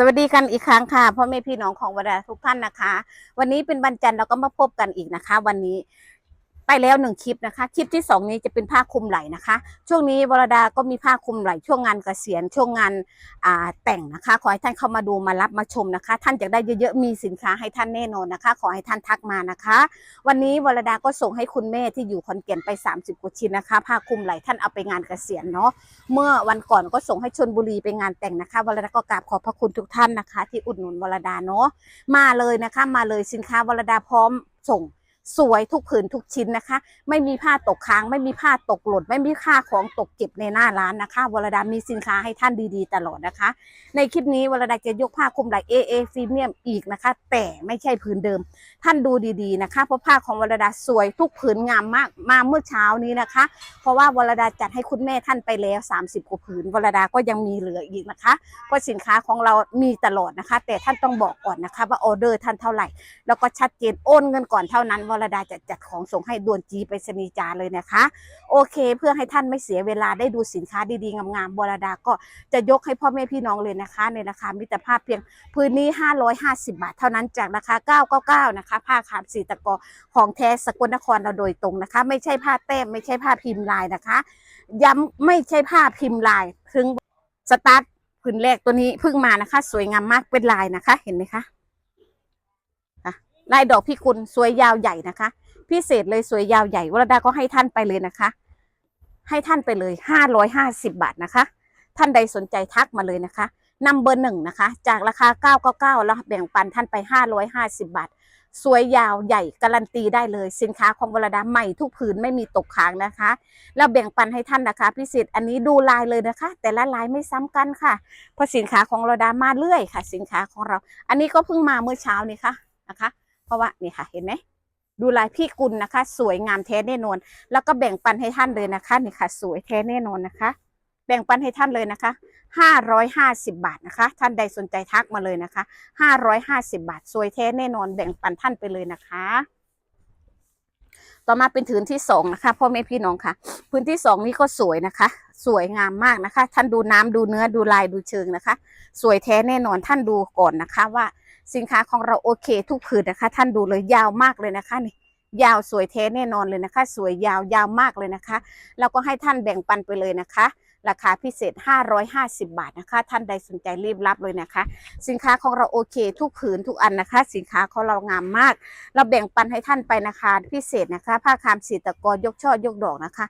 สวัสดีกันอีกครั้งค่ะพ่อแม่พี่น้องของวดาทุกท่านนะคะ วันนี้เป็นวันจันทร์เราก็มาพบกันอีกนะคะ วันนี้ ไปแล้วหนึ่งคลิปนะคะ คลิปที่สองนี้จะเป็นผ้าคลุมไหล่นะคะ ช่วงนี้วรดาก็มีผ้าคลุมไหล่ช่วงงานเกษียณช่วงงานาแต่งนะคะ ขอให้ท่านเข้ามาดูมารับมาชมนะคะ ท่านอยากได้เยอะๆมีสินค้าให้ท่านแน่นอนนะคะ ขอให้ท่านทักมานะคะ วันนี้วรดาก็ส่งให้คุณแม่ที่อยู่ขอนแก่นไป 30กว่าชิ้นนะคะ ผ้าคลุมไหล่ท่านเอาไปงานเกษียณเนาะเมื่อวันก่อนก็ส่งให้ชนบุรีไปงานแต่งนะคะวรดาก็กราบขอบพระคุณทุกท่านนะคะ ที่อุดหนุนวรดาเนาะมาเลยนะคะ มาเลยสินค้าวรดาพร้อมส่ง สวยทุกผืนทุกชิ้นนะคะ ไม่มีผ้าตกค้าง ไม่มีผ้าตกหล่นไม่มีค่าของตกเก็บในหน้าร้านนะคะวรดามีสินค้าให้ท่านดีๆ ตลอดนะคะ ในคลิปนี้วรดาจะยกผ้าคลุมไหล่ AA พรีเมียมอีกนะคะ แต่ไม่ใช่ผืนเดิม ท่านดูดีๆนะคะเพราะผ้าของวรดาสวยทุกผืนงามมากมาเมื่อเช้านี้นะคะ เพราะว่าวรดาจัดให้คุณแม่ท่านไปแล้ว 30กว่าผืนวรดาก็ยังมีเหลืออีกนะคะเพราะสินค้าของเรามีตลอดนะคะ แต่ท่านต้องบอกก่อนนะคะ ว่าออเดอร์ท่านเท่าไหร่ แล้วก็ชัดเจนโอนเงินก่อนเท่านั้นวรดาจะจัดของส่งให้ด่วนจีไปสนีจาเลยนะคะ โอเค เพื่อให้ท่านไม่เสียเวลาได้ดูสินค้าดีๆงามๆวรดาก็จะยกให้พ่อแม่พี่น้องเลยนะคะ ในราคามิตรภาพเพียงพื้นนี้ 550 บาท เท่านั้นจากราคา 999 นะคะ ผ้าขามสีตะกอของแท้สกลนครเราโดยตรงนะคะ ไม่ใช่ผ้าแต้มไม่ใช่ผ้าพิมพ์ลายนะคะ ย้ำไม่ใช่ผ้าพิมพ์ลายถึงสตาร์ทผืนแรกตัวนี้เพิ่งมานะคะ สวยงามมากเป็นลายนะคะ เห็นไหมคะ ลายดอกพิกุลสวยยาวใหญ่นะคะ พิเศษเลยสวยยาวใหญ่วรดาก็ให้ท่านไปเลยนะคะ ให้ท่านไปเลยห้าร้อยห้าสิบบาทนะคะ ท่านใดสนใจทักมาเลยนะคะนำเบอร์หนึ่งนะคะ จากราคาเก้าเก้าเก้าแล้วแบ่งปันท่านไปห้าร้อยห้าสิบาท สวยยาวใหญ่การันตีได้เลย สินค้าของวรดาใหม่ทุกผืนไม่มีตกค้างนะคะ แล้วแบ่งปันให้ท่านนะคะ พิเศษอันนี้ดูลายเลยนะคะ แต่ละลายไม่ซ้ำกันค่ะ เพราะสินค้าของวรดามาเรื่อยค่ะ สินค้าของเรา อันนี้ก็เพิ่งมาเมื่อเช้านี้ค่ะนะคะ เพราะว่านี่ค่ะเห็นไหมดูลายพี่กุลนะคะ สวยงามแท้แน่นอน แล้วก็แบ่งปันให้ท่านเลยนะคะนี่ค่ะ สวยแท้แน่นอนนะคะ แบ่งปันให้ท่านเลยนะคะ550 บาทนะคะ ท่านใดสนใจทักมาเลยนะคะ 550 บาท สวยแท้แน่นอน แบ่งปันท่านไปเลยนะคะ ต่อมาเป็นถืนที่สองนะคะพ่อแม่พี่น้องค่ะ พื้นที่สองนี้ก็สวยนะคะ สวยงามมากนะคะ ท่านดูน้ำดูเนื้อดูลายดูเชิงนะคะ สวยแท้แน่นอนท่านดูก่อนนะคะว่า สินค้าของเราโอเคทุกผืนนะคะ ท่านดูเลยยาวมากเลยนะคะนี่ยาวสวยแท้แน่นอนเลยนะคะ สวยยาวยาวมากเลยนะคะแล้วก็ให้ท่านแบ่งปันไปเลยนะคะ ราคาพิเศษ 550 บาทนะคะ ท่านใดสนใจรีบรับเลยนะคะ สินค้าของเราโอเค ทุกผืนทุกอันนะคะ สินค้าของเรางามมาก เราแบ่งปันให้ท่านไปนะคะ พิเศษนะคะ ผ้าคามสีตะกอยกช่อยกดอกนะคะ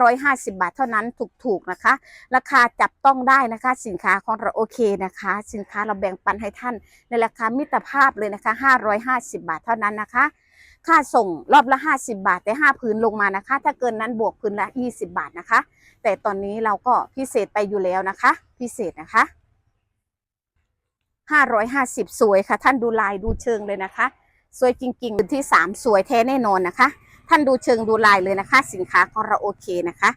550 บาทเท่านั้นถูกๆนะคะ ราคาจับต้องได้นะคะ สินค้าของเราโอเคนะคะ สินค้าเราแบ่งปันให้ท่านในราคามิตรภาพเลยนะคะ 550 บาทเท่านั้นนะคะค่าส่งรอบละ 50 บาทแต่ 5 พื้นลงมานะคะ ถ้าเกินนั้นบวกพื้นละ 20 บาทนะคะ แต่ตอนนี้เราก็พิเศษไปอยู่แล้วนะคะ พิเศษนะคะ550สวยค่ะ ท่านดูลายดูเชิงเลยนะคะ สวยจริงๆพื้นที่3สวยแท้แน่นอนนะคะ ท่านดูเชิงดูลายเลยนะคะ สินค้าของเราโอเคนะคะ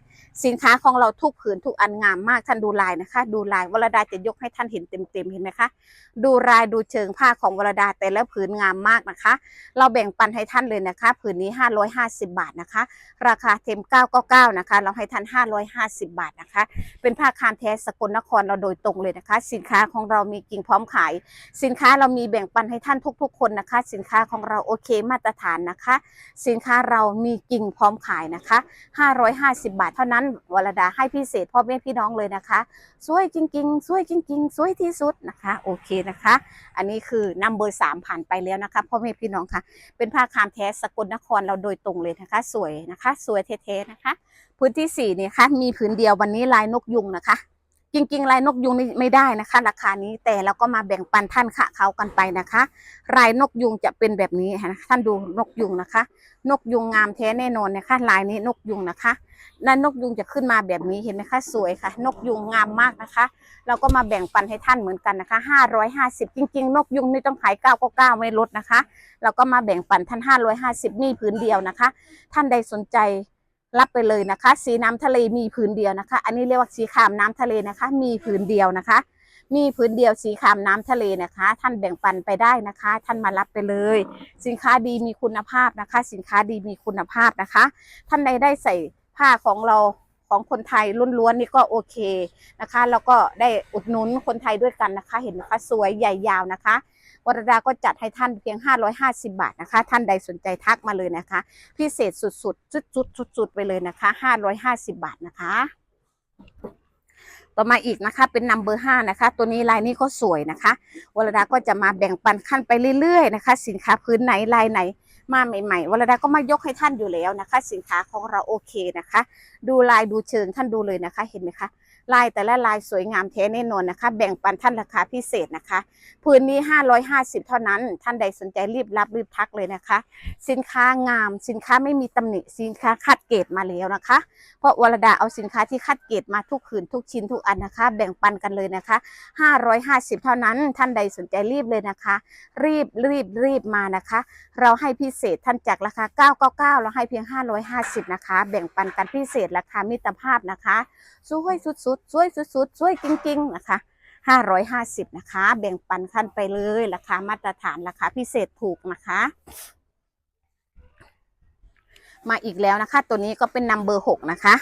สินค้าของเราทุกผืนทุกอันงามมากท่านดูลายนะคะ ดูลายวรดาจะยกให้ท่านเห็นเต็มๆเห็นไหมคะดูลายดูเชิงผ้าของวรดาแต่ละผืนงามมากนะคะ เราแบ่งปันให้ท่านเลยนะคะ ผืนนี้ 550 บาทนะคะ ราคาเต็ม999นะคะ เราให้ท่าน 550 บาทนะคะ เป็นผ้าคามแท้สกลนครเราโดยตรงเลยนะคะ สินค้าของเรามีกิ่งพร้อมขาย สินค้าเรามีแบ่งปันให้ท่านทุก ๆ คนนะคะ สินค้าของเราโอเคมาตรฐานนะคะ สินค้าเรามีกิ่งพร้อมขายนะคะ 550 บาทเท่านั้นวรดาให้พิเศษพ่อแม่พี่น้องเลยนะคะ สวยจริงๆ สวยจริง ๆ สวยที่สุดนะคะ โอเคนะคะ อันนี้คือนัมเบอร์สามผ่านไปแล้วนะคะพ่อแม่พี่น้องค่ะ เป็นผ้าคามแท้สกลนครเราโดยตรงเลยนะคะ สวยนะคะ สวยเท่ๆนะคะ พื้นที่สี่เนี่ยค่ะมีผืนเดียววันนี้ลายนกยุงนะคะ จริงๆลายนกยุงนี่ไม่ได้นะคะ ราคานี้แต่เราก็มาแบ่งปันท่านค่ะเขากันไปนะคะลายนกยุงจะเป็นแบบนี้นะท่านดูนกยุงนะคะ นกยุงงามแท้แน่นอนนะคะลายนี้นกยุงนะคะนั่นนกยุงจะขึ้นมาแบบนี้เห็นไหมคะสวยค่ะ นกยุงงามมากนะคะ เราก็มาแบ่งปันให้ท่านเหมือนกันนะคะ550 จริง ๆ นกยุงนี่ต้องขาย999ไม่ลดนะคะ เราก็มาแบ่งปันท่าน 550มีผืนเดียวนะคะ ท่านใดสนใจ รับไปเลยนะคะ สีน้ำทะเลมีผืนเดียวนะคะ อันนี้เรียกว่าสีขามน้ำทะเลนะคะ มีผืนเดียวนะคะ มีผืนเดียวสีขามน้ำทะเลนะคะ ท่านแบ่งปันไปได้นะคะ ท่านมารับไปเลย สินค้าดีมีคุณภาพนะคะ สินค้าดีมีคุณภาพนะคะ ท่านใดได้ใส่ผ้าของเราของคนไทยล้วนๆนี่ก็โอเคนะคะ แล้วก็ได้อุดหนุนคนไทยด้วยกันนะคะ เห็นไหมคะ สวยใหญ่ยาวนะคะ วรดาก็จัดให้ท่านเพียง 550 บาทนะคะ ท่านใดสนใจทักมาเลยนะคะ พิเศษสุดๆจุดๆสุดๆไปเลยนะคะ 550 บาทนะคะ ต่อมาอีกนะคะเป็นนัมเบอร์ห้านะคะ ตัวนี้ลายนี้ก็สวยนะคะวรดาก็จะมาแบ่งปันขั้นไปเรื่อยๆนะคะ สินค้าพื้นไหนลายไหนมาใหม่ๆวรดาก็มายกให้ท่านอยู่แล้วนะคะ สินค้าของเราโอเคนะคะ ดูลายดูเชิงท่านดูเลยนะคะ เห็นไหมคะ ลายแต่ละลายสวยงามแท้แน่นอนนะคะ แบ่งปันท่านราคาพิเศษนะคะ พื้นนี้ 550 เท่านั้น ท่านใดสนใจรีบรับรีบทักเลยนะคะ สินค้างาม สินค้าไม่มีตำหนิ สินค้าคัดเกรดมาแล้วนะคะ เพราะวรดาเอาสินค้าที่คัดเกรดมาทุกคืนทุกชิ้นทุกอันนะคะ แบ่งปันกันเลยนะคะ 550 เท่านั้น ท่านใดสนใจรีบเลยนะคะ รีบรีบรีบมานะคะ เราให้พิเศษท่านจากราคา 999 เราให้เพียง 550 นะคะ แบ่งปันกันพิเศษราคามิตรภาพนะคะสวยสุดๆสวยสุดๆสวยจริงๆนะคะ550 นะคะ แบ่งปันขั้นไปเลยราคามาตรฐานราคาพิเศษถูกนะคะ มาอีกแล้วนะคะ ตัวนี้ก็เป็นนัมเบอร์หกนะคะ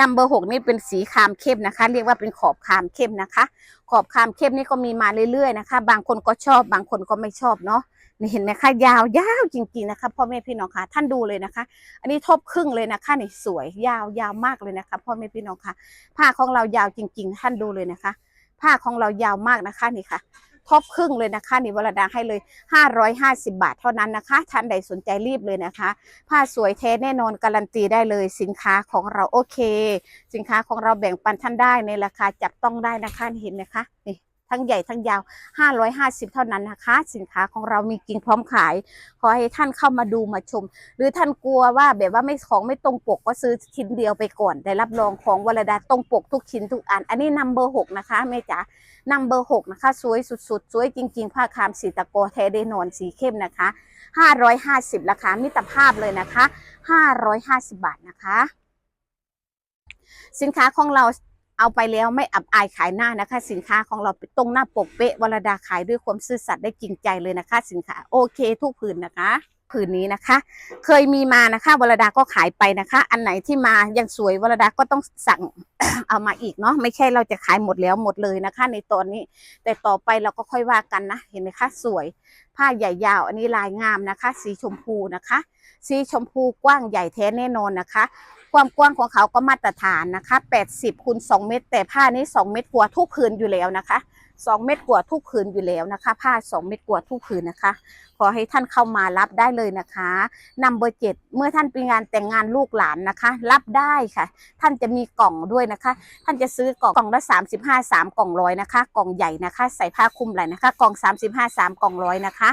นัมเบอร์หกนี่เป็นสีคามเข้มนะคะ เรียกว่าเป็นขอบคามเข้มนะคะ ขอบคามเข้มนี่ก็มีมาเรื่อยๆนะคะ บางคนก็ชอบบางคนก็ไม่ชอบเนาะ นี่เห็นไหมคะยาวยาวจริงๆนะคะพ่อแม่พี่น้องคะท่านดูเลยนะคะ อันนี้ทบครึ่งเลยนะคะนี่สวยยาวยาวมากเลยนะคะพ่อแม่พี่น้องคะผ้าของเรายาวจริง ๆ ท่านดูเลยนะคะ ผ้าของเรายาวมากนะคะนี่ค่ะทบครึ่งเลยนะคะนี่วรดาให้เลย 550 บาทเท่านั้นนะคะท่านใดสนใจรีบเลยนะคะ ผ้าสวยแท้แน่นอนการันตีได้เลยสินค้าของเราโอเค สินค้าของเราแบ่งปันท่านได้ในราคาจับต้องได้นะคะเห็นไหมคะนี่ ทั้งใหญ่ทั้งยาว 550 เท่านั้นนะคะ สินค้าของเรามีกิ่งพร้อมขาย ขอให้ท่านเข้ามาดูมาชม หรือท่านกลัวว่าแบบว่าไม่ของไม่ตรงปกก็ซื้อชิ้นเดียวไปก่อนได้รับรองของวรดาตรงปกทุกชิ้นทุกอัน อันนี้นัมเบอร์หกนะคะแม่จ๋านัมเบอร์หกนะคะ สวยสุดๆ สวยจริง ๆ ผ้าคามสีตะโกแท้ได้นอนสีเข้มนะคะ 550 ราคามิตรภาพเลยนะคะ 550 บาทนะคะ สินค้าของเรา เอาไปแล้วไม่อับอายขายหน้านะคะ สินค้าของเราตรงหน้าปกเป๊ะวรดาขายด้วยความซื่อสัตย์ได้จริงใจเลยนะคะ สินค้าโอเคทุกผืนนะคะ ผืนนี้นะคะ เคยมีมานะคะวรดาก็ขายไปนะคะ อันไหนที่มายังสวยวรดาก็ต้องสั่งเอามาอีกเนาะไม่ใช่เราจะขายหมดแล้วหมดเลยนะคะ ในตอนนี้ แต่ต่อไปเราก็ค่อยว่ากันนะ เห็นไหมคะสวย ผ้าใหญ่ยาว อันนี้ลายงามนะคะ สีชมพูนะคะ สีชมพูกว้างใหญ่แท้แน่นอนนะคะ ความกว้างของเขาก็มาตรฐานนะคะ 80คูณ2เมตร แต่ผ้านี้ 2 เมตรกว่าทุกผืนอยู่แล้วนะคะ 2 เมตรกว่าทุกผืนอยู่แล้วนะคะ ผ้า 2 เมตรกว่าทุกผืนนะคะ ขอให้ท่านเข้ามารับได้เลยนะคะนัมเบอร์เจ็ดเมื่อท่านไปงานแต่งงานลูกหลานนะคะ รับได้ค่ะ ท่านจะมีกล่องด้วยนะคะ ท่านจะซื้อกล่องกล่องละ 35 3 กล่องร้อยนะคะ กล่องใหญ่นะคะ ใส่ผ้าคลุมไหล่นะคะ กล่อง 35 3 กล่องร้อยนะคะ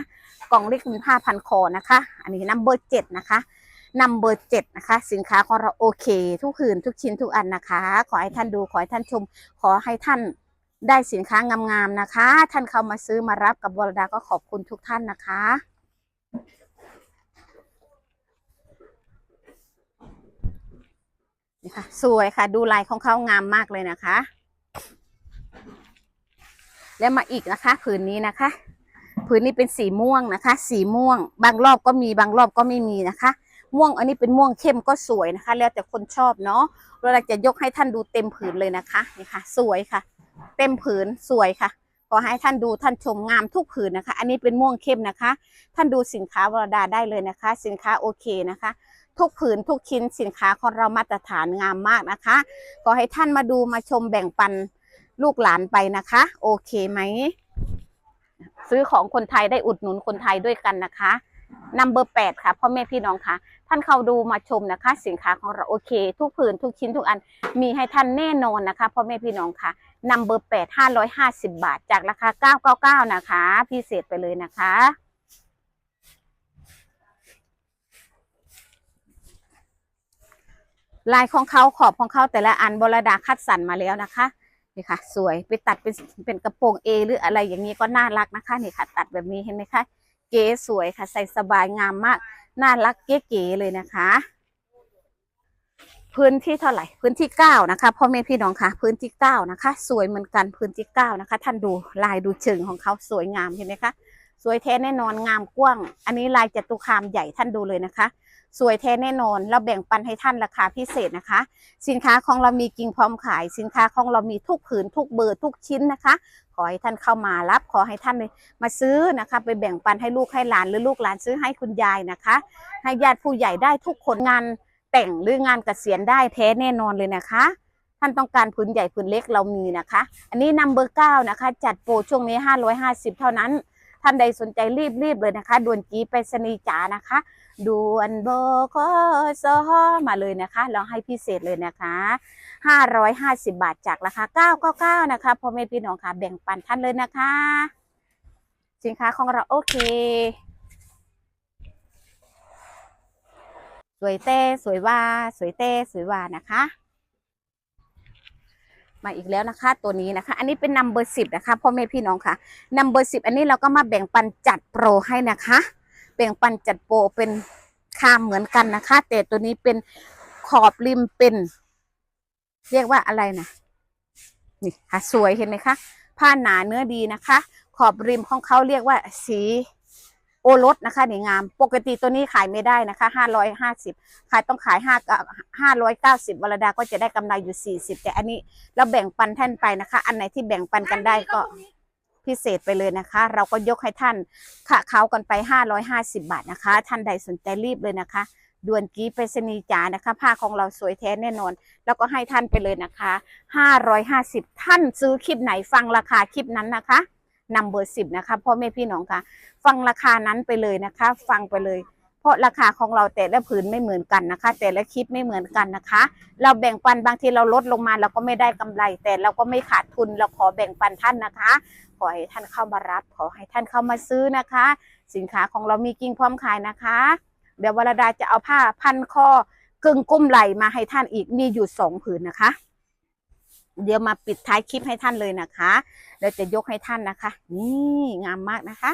กล่องเล็กมีผ้าพันคอนะคะ อันนี้นัมเบอร์เจ็ดนะคะ นัมเบอร์เจ็ดนะคะ สินค้าของเราโอเค ทุกคืนทุกชิ้นทุกอันนะคะ ขอให้ท่านดูขอให้ท่านชม ขอให้ท่านได้สินค้างามๆนะคะ ท่านเข้ามาซื้อมารับกับวรดาก็ขอบคุณทุกท่านนะคะนี่ค่ะสวยค่ะ ดูลายของเขางามมากเลยนะคะ แล้วมาอีกนะคะ ผืนนี้นะคะ ผืนนี้เป็นสีม่วงนะคะ สีม่วง บางรอบก็มีบางรอบก็ไม่มีนะคะ ม่วงอันนี้เป็นม่วงเข้มก็สวยนะคะ แล้วแต่คนชอบเนาะเราจะยกให้ท่านดูเต็มผืนเลยนะคะนี่ค่ะ สวยค่ะ เต็มผืนสวยค่ะขอให้ท่านดูท่านชมงามทุกผืนนะคะ อันนี้เป็นม่วงเข้มนะคะ ท่านดูสินค้าวรดาได้เลยนะคะ สินค้าโอเคนะคะ ทุกผืนทุกชิ้นสินค้าของเรามาตรฐานงามมากนะคะขอให้ท่านมาดูมาชมแบ่งปันลูกหลานไปนะคะ โอเคไหมซื้อของคนไทยได้อุดหนุนคนไทยด้วยกันนะคะ นัมเบอร์แปดค่ะพ่อแม่พี่น้องค่ะ ท่านเข้าดูมาชมนะคะ สินค้าของเราโอเค ทุกผืนทุกชิ้นทุกอันมีให้ท่านแน่นอนนะคะพ่อแม่พี่น้องค่ะนัมเบอร์แปดห้าร้อยห้าสิบบาท จากราคาเก้าเก้าเก้านะคะ พิเศษไปเลยนะคะลายของเขาขอบของเขาแต่ละอันบรดาคัดสรรมาแล้วนะคะนี่ค่ะ สวยไปตัดเป็นเป็นกระโปรงเอหรืออะไรอย่างนี้ก็น่ารักนะคะนี่ค่ะ ตัดแบบนี้เห็นไหมคะ เก๋สวยค่ะ ใส่สบายงามมาก น่ารักเก๋ๆเลยนะคะ พื้นที่เท่าไหร่ พื้นที่เก้านะคะพ่อแม่พี่น้องคะพื้นที่เก้านะคะ สวยเหมือนกันพื้นที่เก้านะคะ ท่านดูลายดูเชิงของเขาสวยงามเห็นไหมคะสวยแท้แน่นอนงามกว้าง อันนี้ลายจตุคามใหญ่ท่านดูเลยนะคะ สวยแท้แน่นอน เราแบ่งปันให้ท่านราคาพิเศษนะคะ สินค้าของเรามีกิ่งพร้อมขาย สินค้าของเรามีทุกผืนทุกเบอร์ทุกชิ้นนะคะ ขอให้ท่านเข้ามารับขอให้ท่านมาซื้อนะคะ ไปแบ่งปันให้ลูกให้หลานหรือลูกหลานซื้อให้คุณยายนะคะ ให้ญาติผู้ใหญ่ได้ทุกคนงานแต่งหรืองานเกษียณได้แท้แน่นอนเลยนะคะท่านต้องการผืนใหญ่ผืนเล็กเรามีนะคะ อันนี้นัมเบอร์เก้านะคะ จัดโปรช่วงนี้ 550 เท่านั้น ท่านใดสนใจรีบๆเลยนะคะด่วนจีไปรษณีจ๋านะคะ ด่วนโบคสมาเลยนะคะเราให้พิเศษเลยนะคะ 550 บาทจากราคา 999 นะคะพ่อแม่พี่น้องค่ะแบ่งปันท่านเลยนะคะ สินค้าของเราโอเค สวยเต้สวยว่า สวยเต้สวยว่านะคะมาอีกแล้วนะคะตัวนี้นะคะ อันนี้เป็นนัมเบอร์สิบนะคะพ่อแม่พี่น้องค่ะนัมเบอร์สิบอันนี้เราก็มาแบ่งปันจัดโปรให้นะคะ แบ่งปันจัดโปรเป็นคามเหมือนกันนะคะแต่ตัวนี้เป็นขอบริมเป็น เรียกว่าอะไรนะนี่ค่ะสวยเห็นไหมคะ ผ้าหนาเนื้อดีนะคะ ขอบริมของเขาเรียกว่าสีโอรสนะคะนี่งาม ปกติตัวนี้ขายไม่ได้นะคะห้าร้อยห้าสิบขายต้องขายห้าห้าร้อยเก้าสิบวรดาก็จะได้กำไรอยู่สี่สิบแต่อันนี้เราแบ่งปันท่านไปนะคะ อันไหนที่แบ่งปันกันได้ก็ พิเศษไปเลยนะคะ เราก็ยกให้ท่านค่ะเขากันไปห้าร้อยห้าสิบาทนะคะ ท่านใดสนใจรีบเลยนะคะด่วนกี้ไปรษณีย์จ๋านะคะ ผ้าของเราสวยแท้แน่นอน แล้วก็ให้ท่านไปเลยนะคะห้าร้อยห้าสิบท่านซื้อคลิปไหนฟังราคาคลิปนั้นนะคะนำเบอร์สิบนะคะพ่อแม่พี่น้องค่ะ ฟังราคานั้นไปเลยนะคะ ฟังไปเลย เพราะราคาของเราแต่ละผืนไม่เหมือนกันนะคะ แต่ละคลิปไม่เหมือนกันนะคะ เราแบ่งปันบางทีเราลดลงมาเราก็ไม่ได้กำไร แต่เราก็ไม่ขาดทุนเราขอแบ่งปันท่านนะคะ ขอให้ท่านเข้ามารับ ขอให้ท่านเข้ามาซื้อนะคะ สินค้าของเรามีกิ่งพร้อมขายนะคะ เดี๋ยววรดาจะเอาผ้าพันคอกึ่งกุ้มไหลมาให้ท่านอีกมีอยู่สองผืนนะคะ เดี๋ยวมาปิดท้ายคลิปให้ท่านเลยนะคะเดี๋ยวจะยกให้ท่านนะคะ นี่งามมากนะคะ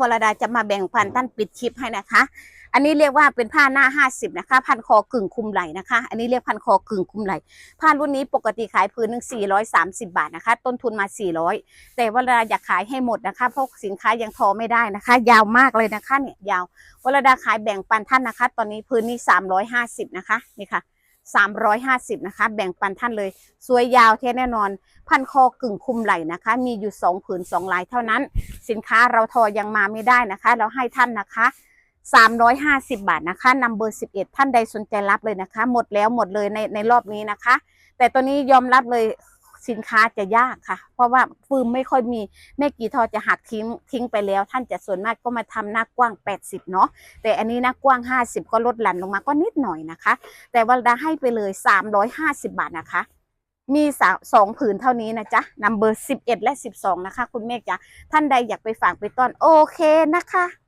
วรดาจะมาแบ่งปันท่านปิดคลิปให้นะคะ อันนี้เรียกว่าเป็นผ้าหน้า 50 นะคะ พันคอกึ่งคุมไหล่นะคะ อันนี้เรียกพันคอกึ่งคุมไหล่ผ้ารุ่นนี้ปกติขายพื้นหนึ่ง430 บาทนะคะ ต้นทุนมา 400 แต่วรดาอยากขายให้หมดนะคะเพราะสินค้ายังทอไม่ได้นะคะ ยาวมากเลยนะคะเนี่ยยาววรดาขายแบ่งปันท่านนะคะ ตอนนี้พื้นนี้350นะคะนี่ค่ะ 350 นะคะ แบ่งปันท่านเลย สวยยาวแท้แน่นอน พันคอกึ่งคุมไหล่นะคะ มีอยู่สองผืนสองลายเท่านั้น สินค้าเราทอยังมาไม่ได้นะคะ เราให้ท่านนะคะ 350 บาทนะคะนัมเบอร์11 ท่านใดสนใจรับเลยนะคะ หมดแล้วหมดเลยในในรอบนี้นะคะ แต่ตัวนี้ยอมรับเลย สินค้าจะยากค่ะ เพราะว่าฟืมไม่ค่อยมีแม่กีทอจะหักทิ้งทิ้งไปแล้ว ท่านจะส่วนมากก็มาทำหน้ากว้าง 80 เนาะแต่อันนี้หน้ากว้าง 50 ก็ลดหลั่นลงมาก็นิดหน่อยนะคะ แต่วลาให้ไปเลย 350 บาทนะคะมีสาสองผืนเท่านี้นะจ๊ะนัมเบอร์สิบเอ็ดและสิบสองนะคะ คุณเมฆจ๊ะท่านใดอยากไปฝากไปต้อน โอเคนะคะ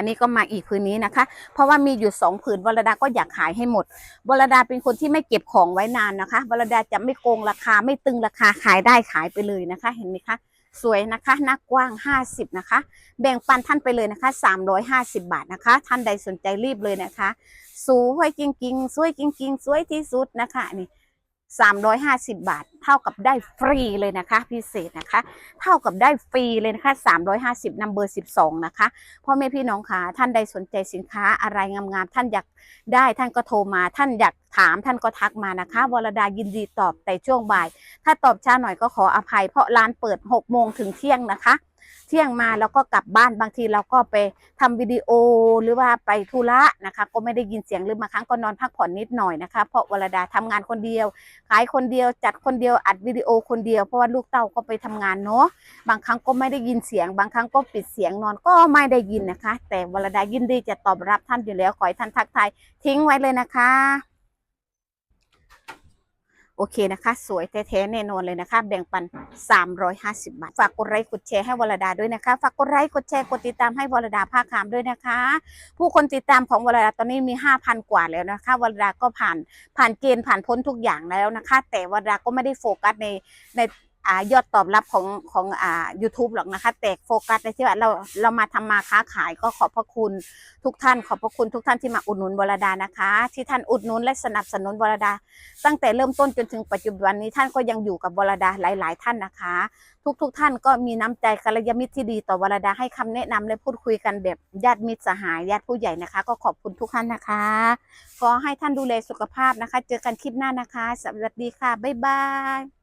อันนี้ก็มาอีกผืนนี้นะคะ เพราะว่ามีอยู่สองผืนวรดาก็อยากขายให้หมดวรดาเป็นคนที่ไม่เก็บของไว้นานนะคะวรดาจะไม่โกงราคาไม่ตึงราคาขายได้ขายไปเลยนะคะ เห็นไหมคะสวยนะคะหน้ากว้าง 50 นะคะ แบ่งปันท่านไปเลยนะคะ 350 บาทนะคะ ท่านใดสนใจรีบเลยนะคะ สวยจริงๆ สวยจริงๆ สวยที่สุดนะคะนี่ 350 บาท เท่ากับได้ฟรีเลยนะคะ พิเศษนะคะ เท่ากับได้ฟรีเลยนะคะ 350นัมเบอร์12 นะคะพ่อแม่พี่น้องค่ะท่านใดสนใจสินค้าอะไรงามๆท่านอยากได้ท่านก็โทรมา ท่านอยากถามท่านก็ทักมานะคะ วรดายินดีตอบแต่ช่วงบ่าย ถ้าตอบช้าหน่อยก็ขออภัย เพราะร้านเปิด6โมงถึงเที่ยงนะคะ เที่ยงมาแล้วก็กลับบ้านบางทีเราก็ไปทำวิดีโอหรือว่าไปธุระนะคะ ก็ไม่ได้ยินเสียงหรือบางครั้งก็นอนพักผ่อนนิดหน่อยนะคะ เพราะวรดาทำงานคนเดียว ขายคนเดียวจัดคนเดียวอัดวิดีโอคนเดียวเพราะว่าลูกเต้าก็ไปทำงานเนาะบางครั้งก็ไม่ได้ยินเสียง บางครั้งก็ปิดเสียงนอนก็ไม่ได้ยินนะคะ แต่วรดายินดีจะตอบรับท่านอยู่แล้วขอให้ท่านทักทายทิ้งไว้เลยนะคะ โอเคนะคะ สวยแท้ๆแน่นอนเลยนะคะ แบ่งปัน 350 บาท ฝากกดไลค์กดแชร์ให้วรดาด้วยนะคะ ฝากกดไลค์กดแชร์กดติดตามให้วรดาภาคคามด้วยนะคะ ผู้คนติดตามของวรดาตอนนี้มี 5,000 กว่าแล้วนะคะวรดาก็ผ่านผ่านเกณฑ์ผ่านพ้นทุกอย่างแล้วนะคะ แต่วรดาก็ไม่ได้โฟกัสในใน อ่ายอดตอบรับของของอ่า YouTube หรอกนะคะ แต่โฟกัสในที่ว่าเราเรามาทำมาค้าขายก็ขอบพระคุณทุกท่าน ขอบพระคุณทุกท่านที่มาอุดหนุนวรดานะคะ ที่ท่านอุดหนุนและสนับสนุนวรดา ตั้งแต่เริ่มต้นจนถึงปัจจุบันนี้ท่านก็ยังอยู่กับวรดาหลาย ๆ ท่านนะคะ ทุกๆทท่านก็มีน้ำใจกัลยาณมิตรที่ดีต่อวรดาให้คำแนะนำและพูดคุยกันแบบญาติมิตรสหายญาติผู้ใหญ่นะคะ ก็ขอบคุณทุกท่านนะคะขอให้ท่านดูแลสุขภาพนะคะ เจอกันคลิปหน้านะคะ สวัสดีค่ะบ๊ายบาย